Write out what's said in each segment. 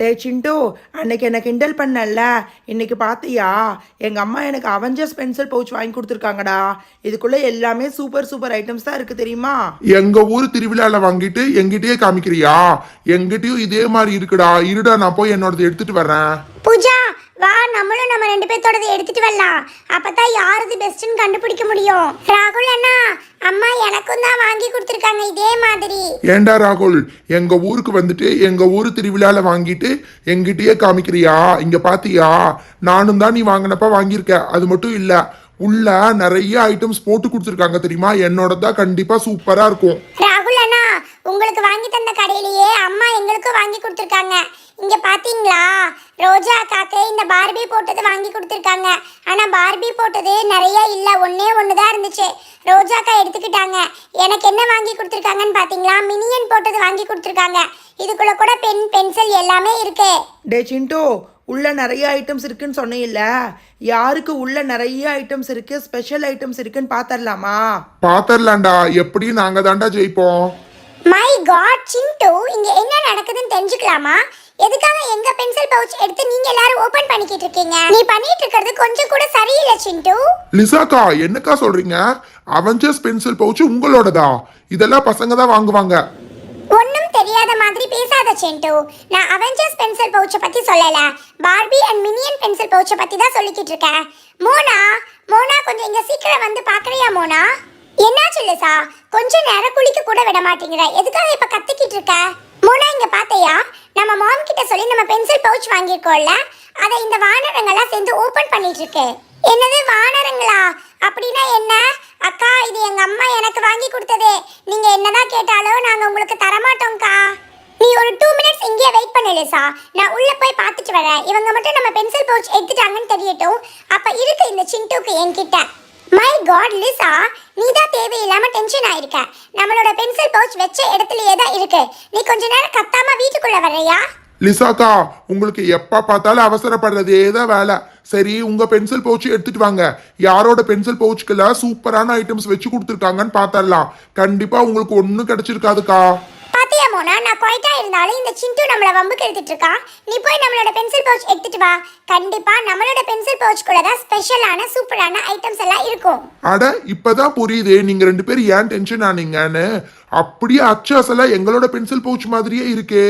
டே சிண்டு அன்னைக்கு என்ன கிண்டல் பண்ணல. இன்னைக்கு பார்த்தியா எங்கள் அம்மா எனக்கு அவெஞ்சர்ஸ் பென்சில் பவுச் வாங்கி கொடுத்துருக்காங்கடா. இதுக்குள்ளே எல்லாமே சூப்பர் சூப்பர் ஐட்டம்ஸ் தான் இருக்குது தெரியுமா? எங்க ஊர் திருவிழால வாங்கிட்டு எங்கிட்டயே காமிக்கிறியா? எங்கிட்டயும் இதே மாதிரி இருக்குடா. இருடா நான் போய் என்னோடது எடுத்துட்டு வரேன் பூஜா வா நம்மளும் நம்ம ரெண்டு பேர்த்தோடது எடுத்துட்டு வரலாம். அப்பதான் யாரது பெஸ்ட்னு கண்டுபிடிக்க முடியும். ராகுல் அண்ணா அம்மா எனக்கும் தான் வாங்கி கொடுத்துருக்காங்க இதே மாதிரி. ஏண்டா ராகுல்? எங்க ஊருக்கு வந்துட்டு எங்க ஊர் திருவிழால வாங்கிட்டு எங்கிட்டயே காமிக்கிறியா? இங்க பாத்தியா? நானும் தான் நீ வாங்கினப்ப வாங்கியிருக்க. அது மட்டும் இல்ல உள்ள நிறைய ஐட்டம்ஸ் போட்டு கொடுத்துருக்காங்க தெரியுமா? என்னோட தான் கண்டிப்பா சூப்பரா இருக்கும். ராகுல் உங்களுக்கு வாங்கி தந்த கடையிலேயே அம்மா எங்களுக்கும் வாங்கி கொடுத்துருக்காங்க. இங்க பாத்தீங்களா? ரோஜா அக்காக்கு இந்த பார்பி போட்டது வாங்கி கொடுத்துருக்காங்க. ஆனா பார்பி போட்டது நிறைய இல்ல ஒண்ணே ஒன்று தான் இருந்துச்சு. ரோஜா அக்கா எடுத்துக்கிட்டாங்க. எனக்கு என்ன வாங்கி கொடுத்துருக்காங்கன்னு பாத்தீங்களா? மினியன் போட்டது வாங்கி கொடுத்துருக்காங்க. இதுக்குள்ள கூட பென் பென்சில் எல்லாமே இருக்கு. டே சிண்டு உள்ள நிறைய ஐட்டம்ஸ் இருக்குன்னு சொன்னேன்ல யாருக்கு உள்ள நிறைய ஐட்டம்ஸ் இருக்கு? ஸ்பெஷல் ஐட்டம்ஸ் இருக்குன்னு பார்த்துடலாமா பாத்தரலாண்டா எப்படி நாங்க தாண்டா ஜெயிப்போம். மை காட் சிண்டு இங்க என்ன நடக்குதுன்னு தெரிஞ்சுக்கலாமா? எதுக்காக எங்க பென்சில் பவுச் எடுத்து நீங்க எல்லாரும் ஓபன் பண்ணிக்கிட்டு இருக்கீங்க? நீ பண்ணிட்டு இருக்கிறது கொஞ்சம் கூட சரியில்லை சிண்டு லிசாக்கா என்னக்கா சொல்றீங்க? அவெஞ்சர்ஸ் பென்சில் பவுச் உங்களோடதா? இதெல்லாம் பசங்க தான் வாங்குவாங்க. ஒண்ணும் தெரியாத மாதிரி பேசாத சிண்டு நான் அவெஞ்சர்ஸ் பென்சில் பவுச்சை பத்தி சொல்லல. பார்பி அண்ட் மினியன் பென்சில் பவுச்சை பத்தி தான் சொல்லிக்கிட்டு இருக்கேன். மோனா மோனா கொஞ்சம் இங்க சீக்கிரம் வந்து பாக்குறியா மோனா? சொல்லு கொஞ்ச நேரம் குளிக்க கூட விட மாட்டேங்கிற. எதுக்காக இப்ப கத்திக்கிட்டு இருக்க? மோனா இங்க பாத்தையா? நம்ம மாம் கிட்ட சொல்லி நம்ம பென்சில் பவுச் வாங்கியிருக்கோம்ல அதை இந்த வானரங்கெல்லாம் சேர்ந்து ஓபன் பண்ணிட்டு இருக்கு. என்னது வானரங்களா? அப்படின்னா என்ன? அக்கா இது எங்க அம்மா எனக்கு வாங்கி கொடுத்தது. நீங்க என்னதான் கேட்டாலும் நாங்க உங்களுக்கு தரமாட்டோம்க்கா. நீ ஒரு டூ மினிட்ஸ் இங்கேயே வெயிட் பண்ணு சா. நான் உள்ள போய் பார்த்துட்டு வரேன். இவங்க மட்டும் நம்ம பென்சில் பவுச் எடுத்துட்டாங்கன்னு தெரியட்டும். அப்ப இருக்கு இந்த சிண்டுக்கு என்கிட்ட. மை காட் லிசா நீ தான் தேவையில்லாம டென்ஷன் ஆயிருக்க. நம்மளோட பென்சில் பவுச் வச்ச இடத்துலயே தான் இருக்கு. நீ கொஞ்ச நேரம் கத்தாம வீட்டுக்குள்ள வர்றியா? லிசாக்கா உங்களுக்கு எப்ப பார்த்தாலும் அவசரப்படுறதே தான் வேலை. சரி உங்க பென்சில் பவுச் எடுத்துட்டு வாங்க. யாரோட பென்சில் பவுச்சுக்குள்ள சூப்பரான ஐட்டம்ஸ் வச்சு கொடுத்துருக்காங்கன்னு பார்த்தரலாம் கண்டிப்பா உங்களுக்கு ஒன்றும் கிடைச்சிருக்காதுக்கா. பாத்தியா மோனா? நான் குவைட்டா இருந்தாலும் இந்த சிண்டு நம்மள வம்புக்கு எடுத்துட்டு இருக்கான். நீ போய் நம்மளோட பென்சில் பவுச் எடுத்துட்டு வா. கண்டிப்பா நம்மளோட பென்சில் பவுச்சுக்குள்ள தான் ஸ்பெஷலான சூப்பரான ஐட்டம்ஸ் எல்லாம் இருக்கும். அட இப்பதான் புரியுது. நீங்க ரெண்டு பேரும் ஏன் டென்ஷன் ஆனீங்கன்னு. அப்படியே அச்சாஸ் எல்லாம் எங்களோட பென்சில் பவுச் மாதிரியே இருக்கே.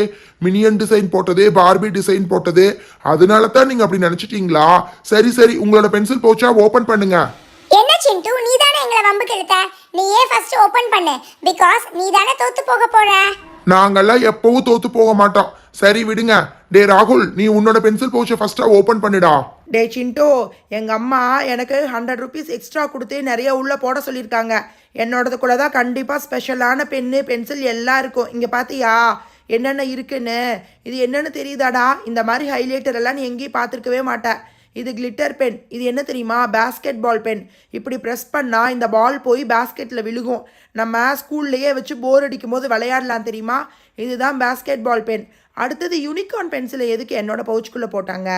மினியன் டிசைன் போட்டது பார்பி டிசைன் போட்டது. அதனால தான் நீங்க அப்படி நினைச்சிட்டீங்களா? சரி சரி உங்களோட பென்சில் பவுச்சா ஓபன் பண்ணுங்க. என்ன சிண்டு? நீ எங்களை வம்புக்கு எடுத்த? நீயே ஃபர்ஸ்ட் ஓபன் பண்ணு. பிகாஸ் நீ தானே தோத்து போக போற. நாங்கெல்லாம் எப்பவும் தோத்து போக மாட்டோம். சரி விடுங்க. டே ராகுல் நீ உன்னோட பென்சில் பவுச்சை ஃபர்ஸ்டா ஓபன் பண்ணிடா. டே சிண்டு எங்கள் அம்மா எனக்கு ஹண்ட்ரட் ருபீஸ் எக்ஸ்ட்ரா கொடுத்து நிறைய உள்ளே போட சொல்லியிருக்காங்க. என்னோடது கூட தான் கண்டிப்பாக ஸ்பெஷலான பென்னு பென்சில் எல்லாம் இருக்கும். இங்கே பார்த்தியா என்னென்ன இருக்குன்னு? இது என்னன்னு தெரியுதாடா? இந்த மாதிரி ஹைலைட்டர் எல்லாம் நீ எங்கேயும் பார்த்துருக்கவே மாட்டேன் இது கிளிட்டர் பென் இது என்ன தெரியுமா? பேஸ்கெட் பால் பென் இப்படி ப்ரெஸ் பண்ணால் இந்த பால் போய் பேஸ்கெட்டில் விழுகும். நம்ம ஸ்கூல்லையே வச்சு போர் அடிக்கும் போது விளையாடலாம் தெரியுமா? இதுதான் பேஸ்கெட் பால் பென் அடுத்தது யூனிகார்ன் பென்சிலை எதுக்கு என்னோட பவுச்சுக்குள்ளே போட்டாங்க?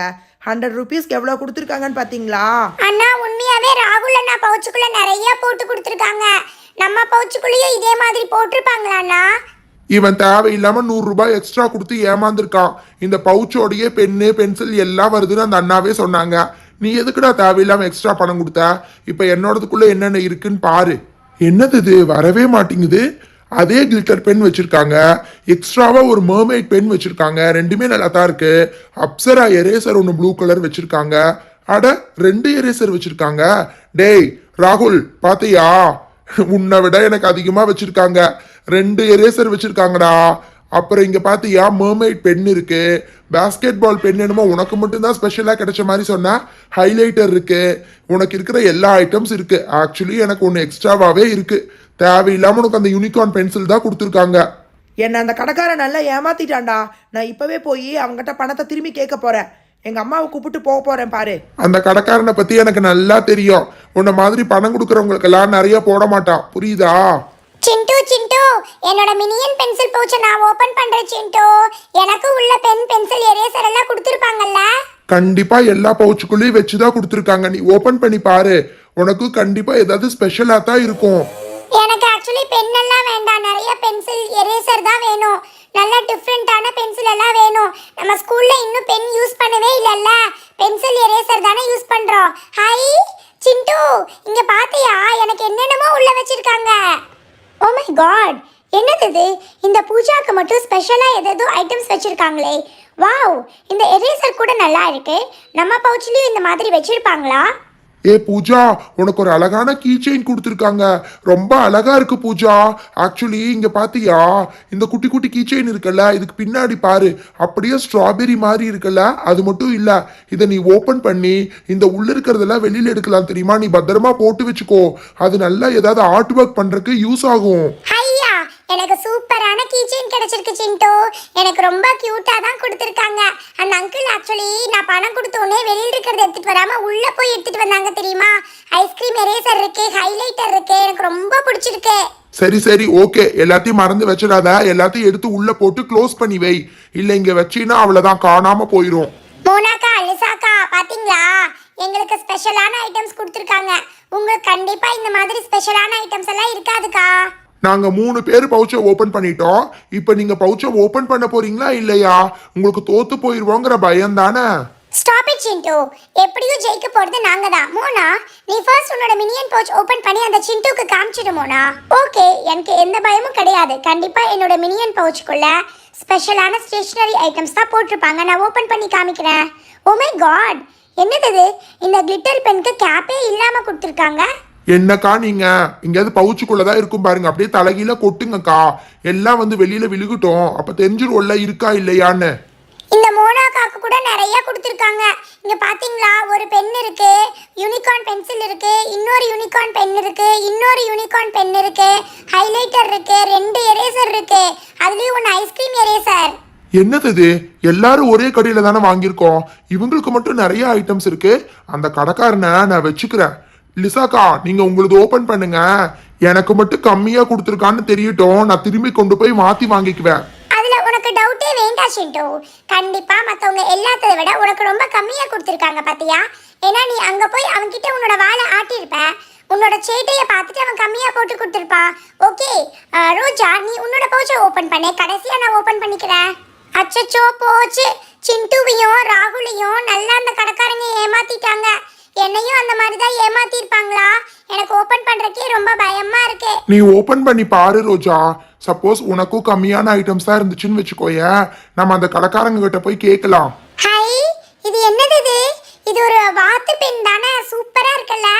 ஹண்ட்ரட் ருபீஸ்க்கு எவ்வளோ கொடுத்துருக்காங்கன்னு பார்த்தீங்களா அண்ணா உண்மையாகவே ராகுல் அண்ணா பவுச்சுக்குள்ளே நிறைய போட்டு கொடுத்துருக்காங்க. நம்ம பவுச்சுக்குள்ளேயே இதே மாதிரி போட்டிருப்பாங்களா அண்ணா? இவன் தேவையில்லாம நூறு ரூபாய் எக்ஸ்ட்ரா கொடுத்து ஏமாந்துருக்கான். இந்த பவுச்சோடைய பென்னு பென்சில் எல்லாம் வருதுன்னு அந்த அண்ணாவே சொன்னாங்க. நீ எதுக்குடா தேவையில்லாம எக்ஸ்ட்ரா பணம் கொடுத்த? இப்ப என்னோடதுக்குள்ள என்னென்ன இருக்குன்னு பாரு. என்னது இது? வரவே மாட்டேங்குது. அதே கிளிட்டர் பென் வச்சுருக்காங்க. எக்ஸ்ட்ராவாக ஒரு மர்மைட் பென் வச்சுருக்காங்க. ரெண்டுமே நல்லா தான் இருக்குது அப்சரா எரேசர் ஒன்று ப்ளூ கலர் வச்சுருக்காங்க. அட ரெண்டு எரேசர் வச்சுருக்காங்க. டேய் ராகுல் பார்த்தியா உன்னை விட எனக்கு அதிகமாக வச்சுருக்காங்க. ரெண்டு எரேசர் வச்சிருக்காங்கடா. அப்புறம் இங்க பாத்தியா மர்மைட் பென் இருக்கு? பாஸ்கெட் பால் பென் என்னமோ உனக்கு மட்டும்தான் ஸ்பெஷலா கிடைச்ச மாதிரி சொன்னா ஹைலைட்டர் இருக்கு. உனக்கு இருக்கிற எல்லா ஐட்டம்ஸ் இருக்கு. ஆக்சுவலி எனக்கு ஒன்று எக்ஸ்ட்ராவாவே இருக்கு. தேவையில்லாம உனக்கு அந்த யூனிகார்ன் பென்சில் தான் கொடுத்துருக்காங்க. என்னை அந்த கடைக்காரன் நல்லா ஏமாத்திட்டான்டா. நான் இப்போவே போய் அவங்ககிட்ட பணத்தை திரும்பி கேட்க போகிறேன் எங்கள் அம்மாவை கூப்பிட்டு போக போகிறேன் பாரு. அந்த கடைக்காரனை பத்தி எனக்கு நல்லா தெரியும். உன்ன மாதிரி பணம் கொடுக்குறவங்களுக்கெல்லாம் நிறைய போட மாட்டான். புரியுதா? சிண்டு சிண்டு. என்னோட மினியன் பென்சில் பவுச்சை நான் ஓபன் பண்றேன் சிண்டு. எனக்கு உள்ள பென் பென்சில் எரேசர் எல்லாம் கொடுத்துருப்பாங்கல்ல? கண்டிப்பா எல்லா பவுச்சுக்குள்ளேயும் வச்சுதான் கொடுத்துருக்காங்க. நீ ஓபன் பண்ணி பாரு. உனக்கு கண்டிப்பா ஏதாவது ஸ்பெஷலா தான் இருக்கும். எனக்கு ஆக்சுவலி பென் எல்லாம் வேண்டாம். நிறைய பென்சில் எரேசர் தான் வேணும். நல்ல டிஃப்ரெண்ட்டான பென்சில் எல்லாம் வேணும். நம்ம ஸ்கூல்ல இன்னும் பென் யூஸ் பண்ணவே இல்லைல்ல? பென்சில் எரேசர் தானே யூஸ் பண்றோம். ஹை சிண்டு. இங்க பாத்தியா? எனக்கு என்னென்னமோ உள்ள வச்சிருக்காங்க. ஓ மை காட் என்னது இது? இந்த பூஜாக்கு மட்டும் ஸ்பெஷலாக ஏதேதோ ஐட்டம்ஸ் வச்சுருக்காங்களே. வாவ் இந்த எரேசர் கூட நல்லா இருக்கு. நம்ம பவுச்சிலையும் இந்த மாதிரி வச்சுருப்பாங்களா? ஏ பூஜா உனக்கு ஒரு அழகான கீ செயின் கொடுத்துருக்காங்க. ரொம்ப அழகா இருக்கு பூஜா. ஆக்சுவலி இங்க பாத்தியா? இந்த குட்டி குட்டி கீ செயின் இருக்குல்ல இதுக்கு பின்னாடி பாரு. அப்படியே ஸ்ட்ராபெரி மாதிரி இருக்குல்ல அது மட்டும் இல்ல. இதை நீ ஓபன் பண்ணி இந்த உள்ள இருக்கிறதெல்லாம் வெளியில எடுக்கலாம் தெரியுமா? நீ பத்திரமா போட்டு வச்சுக்கோ. அது நல்லா ஏதாவது ஆர்ட் ஒர்க் பண்றதுக்கு யூஸ் ஆகும். ஐயா எனக்கு சூப்பரா கீச்செயின் கிடைச்சிருக்கு சிண்டு எனக்கு ரொம்ப கியூட்டா தான் கொடுத்துருக்காங்க. அந்த அங்கிள் ஆக்சுவலி நான் பணம் கொடுத்த உடனே வெளியில இருக்கிறத எடுத்துட்டு வராம உள்ள போய் எடுத்துட்டு வந்தாங்க தெரியுமா? ஐஸ்கிரீம் எரேசர் இருக்கு ஹைலைட்டர் இருக்கு. எனக்கு ரொம்ப பிடிச்சிருக்கு. சரி சரி ஓகே எல்லாத்தையும் மறந்து வச்சிடாத. எல்லாத்தையும் எடுத்து உள்ள போட்டு க்ளோஸ் பண்ணி வை. இல்ல இங்க வச்சீன்னா அவ்வளவுதான் காணாம போயிரும். மோனாக்கா லிசாக்கா பாத்தீங்களா? எங்களுக்கு ஸ்பெஷலான ஐட்டம்ஸ் கொடுத்துருக்காங்க. உங்களுக்கு கண்டிப்பா இந்த மாதிரி ஸ்பெஷலான ஐட்டம்ஸ் எல்லாம் இருக்காதுக்கா. நாங்கள் மூணு பேர் பவுச்சை ஓப்பன் பண்ணிட்டோம். இப்போ நீங்கள் பவுச்சை ஓப்பன் பண்ண போறீங்களா இல்லையா? உங்களுக்கு தோத்து போயிடுவோங்கிற பயம் தானே? ஸ்டாப் இட் சிண்டு எப்படியும் ஜெயிக்க போறது நாங்க தான் மோனா நீ ஃபர்ஸ்ட் உன்னோட மினியன் பவுச் ஓபன் பண்ணி அந்த சிண்டுக்கு காமிச்சிடு மோனா. ஓகே எனக்கு எந்த பயமும் கிடையாது. கண்டிப்பா என்னோட மினியன் பவுச்சுக்குள்ள ஸ்பெஷலான ஸ்டேஷனரி ஐட்டம்ஸ் தான் போட்டிருப்பாங்க. நான் ஓபன் பண்ணி காமிக்கிறேன். ஓ மை காட் என்னது இந்த கிளிட்டர் பென்க்கு கேப்பே இல்லாம கொடுத்துருக்காங்க. என்னக்கா நீங்க? எங்கேயாவது பவுச்சுக்குள்ளதான் இருக்கும் பாருங்க. அப்படியே தலைகீழ கொட்டுங்கக்கா. எல்லாம் வந்து வெளியில விழுகட்டும். அப்ப தெரிஞ்சிருவோம்ல இருக்கா இல்லையான்னு. இந்த மோனாக்காக்கு கூட நிறைய கொடுத்துருக்காங்க. இங்க பாத்தீங்களா? ஒரு பென் இருக்கு. யூனிகார்ன் பென்சில் இருக்கு. இன்னொரு யூனிகார்ன் பென் இருக்கு. இன்னொரு யூனிகார்ன் பென் இருக்கு. ஹைலைட்டர் இருக்கு. ரெண்டு எரேசர் இருக்கு. அதுலயும் ஒன்று ஐஸ்கிரீம் எரேசர் என்னது எல்லாரும் ஒரே கடையில தானே வாங்கியிருக்கோம். இவங்களுக்கு மட்டும் நிறைய ஐட்டம்ஸ் இருக்கு. அந்த கடைக்காரனை நான் வச்சுக்கிறேன். லிசாக்கா நீங்க உங்களது ஓபன் பண்ணுங்க. எனக்கு மட்டும் கம்மியா கொடுத்துருக்கான்னு தெரியட்டும். நான் திரும்பி கொண்டு போய் மாத்தி வாங்கிக்குவேன். அதுல உனக்கு டவுட்டே வேண்டாம் ஷிண்டு கண்டிப்பா மத்தவங்க எல்லாத்ததை விட உனக்கு ரொம்ப கம்மியா கொடுத்துருக்காங்க பாத்தியா? ஏன்னா நீ அங்க போய் அவன்கிட்ட உன்னோட வாழை ஆட்டியிருப்ப. உன்னோட சேட்டையை பார்த்துட்டு அவன் கம்மியா போட்டு கொடுத்துருப்பான். ஓகே ரோஜா நீ உன்னோட பவுச்சை ஓபன் பண்ணு. கடைசியா நான் ஓபன் பண்ணிக்கிறேன். அச்சச்சோ போச்சு. சிண்டுவையும் ராகுலையும் நல்லா அந்த கடைக்காரங்க ஏமாத்திட்டாங்க. என்னையும் அந்த மாதிரி தான் ஏமாத்திருப்பாங்களா? எனக்கு ஓபன் பண்றதுக்கே ரொம்ப பயமா இருக்கு. நீ ஓபன் பண்ணி பாரு ரோஜா. சப்போஸ் உனக்கும் கம்மியான ஐட்டம்ஸ் தான் இருந்துச்சுன்னு வச்சுக்கோயேன் நம்ம அந்த கடைக்காரங்க கிட்ட போய் கேட்கலாம். ஹை இது என்னது இது? இது ஒரு வாத்து பெண் தானே? சூப்பரா இருக்குல்ல?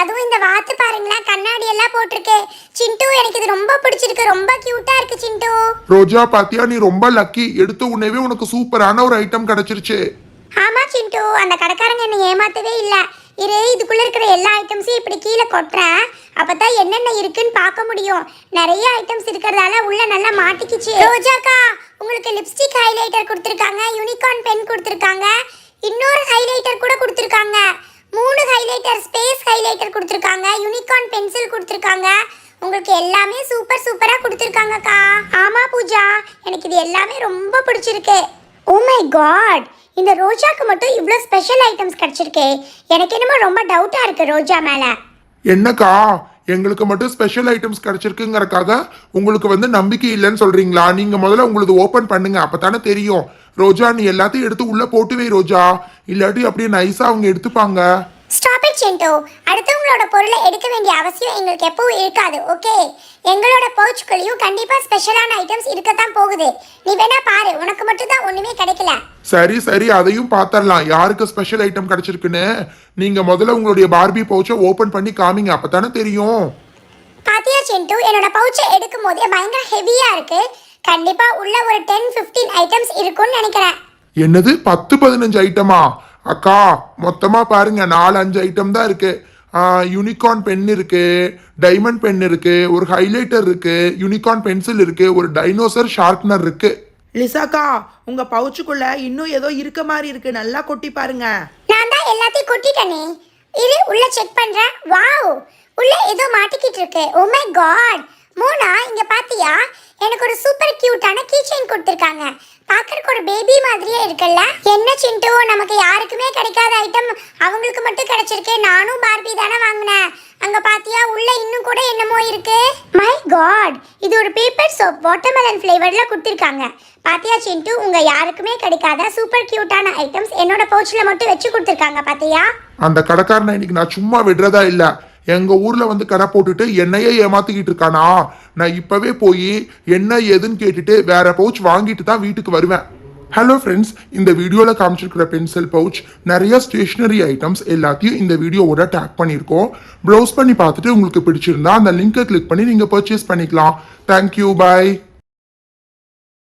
அதுவும் இந்த வாத்து பாருங்களேன் கண்ணாடி எல்லாம் போட்டிருக்கு. சிண்டு எனக்கு இது ரொம்ப பிடிச்சிருக்கு. ரொம்ப கியூட்டா இருக்கு சிண்டு. ரோஜா பாத்தியா நீ ரொம்ப லக்கி எடுத்த உடனே உனக்கு சூப்பரான ஒரு ஐட்டம் கிடைச்சிருச்சு. ஆமா சிண்டு. அந்த கடைக்காரங்க என்னை ஏமாத்தவே இல்ல. இரு இதுக்குள்ளே இருக்கிற எல்லா ஐட்டம்ஸையும் இப்படி கீழே கொட்டுறேன் அப்போ தான் என்னென்ன இருக்குன்னு பார்க்க முடியும். நிறைய ஐட்டம்ஸ் இருக்கிறதால உள்ளே நல்லா மாட்டிக்கிச்சு. ரோஜாக்கா உங்களுக்கு லிப்ஸ்டிக் ஹைலைட்டர் கொடுத்துருக்காங்க யூனிகார்ன் பென் கொடுத்துருக்காங்க இன்னொரு ஹைலைட்டர் கூட கொடுத்துருக்காங்க. மூணு ஹைலைட்டர் ஸ்பேஸ் ஹைலைட்டர் கொடுத்துருக்காங்க யூனிகார்ன் பென்சில் கொடுத்துருக்காங்க. உங்களுக்கு எல்லாமே சூப்பர் சூப்பராக கொடுத்துருக்காங்கக்கா. ஆமாம் பூஜா எனக்கு இது எல்லாமே ரொம்ப பிடிச்சிருக்கு. காட் இந்த ரோஜாக்கு மட்டும் இவ்வளோ ஸ்பெஷல் ஐட்டம்ஸ் கிடைச்சிருக்கே. எனக்கு என்னமோ ரொம்ப டவுட்டா இருக்கு ரோஜா மேல. என்னக்கா? எங்களுக்கு மட்டும் ஸ்பெஷல் ஐட்டம்ஸ் கிடைச்சிருக்குங்கறக்காக உங்களுக்கு வந்து நம்பிக்கை இல்லைன்னு சொல்றீங்களா? நீங்க முதல்ல உங்களது ஓபன் பண்ணுங்க அப்பதானே தெரியும். ரோஜா நீ எல்லாத்தையும் எடுத்து உள்ள போட்டு வை ரோஜா. இல்லாட்டி அப்படியே நைஸா அவங்க எடுத்துப்பாங்க. ஸ்டாப் சென்டோ அடுத்தவங்களோட பொருளை எடுக்க வேண்டிய அவசியம் எங்களுக்கு எப்பவும் இருக்காது ஓகே? எங்களோட பவுச்சுக்குள்ளேயும் கண்டிப்பா ஸ்பெஷலான ஐட்டம்ஸ் இருக்கத்தான் போகுது. நீ வேணா பாரு உனக்கு மட்டும் தான் ஒண்ணுமே கிடைக்கல. சரி சரி அதையும் பார்த்தரலாம் யாருக்கு ஸ்பெஷல் ஐட்டம் கிடைச்சிருக்குன்னு? நீங்க முதல்ல உங்களுடைய பார்பி பவுச்சை ஓபன் பண்ணி காமிங்க அப்பதானே தெரியும். பாத்தியா சென்டு என்னோட பவுச்சை எடுக்கும் போதே பயங்கர ஹெவியா இருக்கு. கண்டிப்பா உள்ள ஒரு டென் 15 ஐட்டம்ஸ் இருக்கும்னு நினைக்கிறேன். என்னது? பத்து பதினஞ்சு ஐட்டமா அக்கா மொத்தமா பாருங்க நாலு அஞ்சு ஐட்டம் தான் இருக்கு. யூனிகார்ன் பென் இருக்கு டைமண்ட் பென் இருக்கு ஒரு ஹைலைட்டர் இருக்கு யூனிகார்ன் பென்சில் இருக்கு ஒரு டைனோசர் ஷார்ப்னர் இருக்கு. லிசாக்கா உங்க பவுச்சுக்குள்ள இன்னும் ஏதோ இருக்க மாதிரி இருக்கு. நல்லா கொட்டி பாருங்க. நான் தான் எல்லாத்தையும் கொட்டிட்டேனே. இரு உள்ள செக் பண்றேன். வாவ் உள்ள ஏதோ மாட்டிக்கிட்டு இருக்கு. ஓ மை காட் மோனா இங்க பாத்தியா? எனக்கு ஒரு சூப்பர் கியூட்டான கீ செயின் கொடுத்துருக்காங்க. பார்க்கறதுக்கு ஒரு பேபி மாதிரியே இருக்குல்ல? என்ன சிண்டு நமக்கு யாருக்குமே கிடைக்காத ஐட்டம் அவங்களுக்கு மட்டும் கிடைச்சிருக்கு. நானும் பார்பி தானே வாங்கினேன். அங்க பாத்தியா? உள்ள இன்னும் கூட என்னமோ இருக்கு. மை காட் இது ஒரு பேப்பர் சோப் வாட்டர்மெலன் ஃப்ளேவர்ல கொடுத்துருக்காங்க. பாத்தியா சிண்டு உங்க யாருக்குமே கிடைக்காத சூப்பர் கியூட்டான ஐட்டம்ஸ் என்னோட பவுச்ல மட்டும் வச்சு கொடுத்துருக்காங்க பாத்தியா? அந்த கடைக்காரனை இன்னைக்கு நான் சும்மா விடுறதா இல்லை. எங்க ஊர்ல வந்து கடை போட்டுட்டு என்னையே ஏமாத்திக்கிட்டு இருக்கானா? நான் இப்பவே போய் என்ன ஏதுன்னு கேட்டுட்டு வேற பவுச் வாங்கிட்டு தான் வீட்டுக்கு வருவேன். ஹலோ ஃப்ரெண்ட்ஸ் இந்த வீடியோவில் காமிச்சிருக்கிற பென்சில் பவுச் நிறைய ஸ்டேஷ்னரி ஐட்டம்ஸ் எல்லாத்தையும் இந்த வீடியோவோட டேக் பண்ணியிருக்கோம். ப்ரௌஸ் பண்ணி பார்த்துட்டு உங்களுக்கு பிடிச்சிருந்தா அந்த லிங்கை கிளிக் பண்ணி நீங்கள் பர்ச்சேஸ் பண்ணிக்கலாம். Thank you bye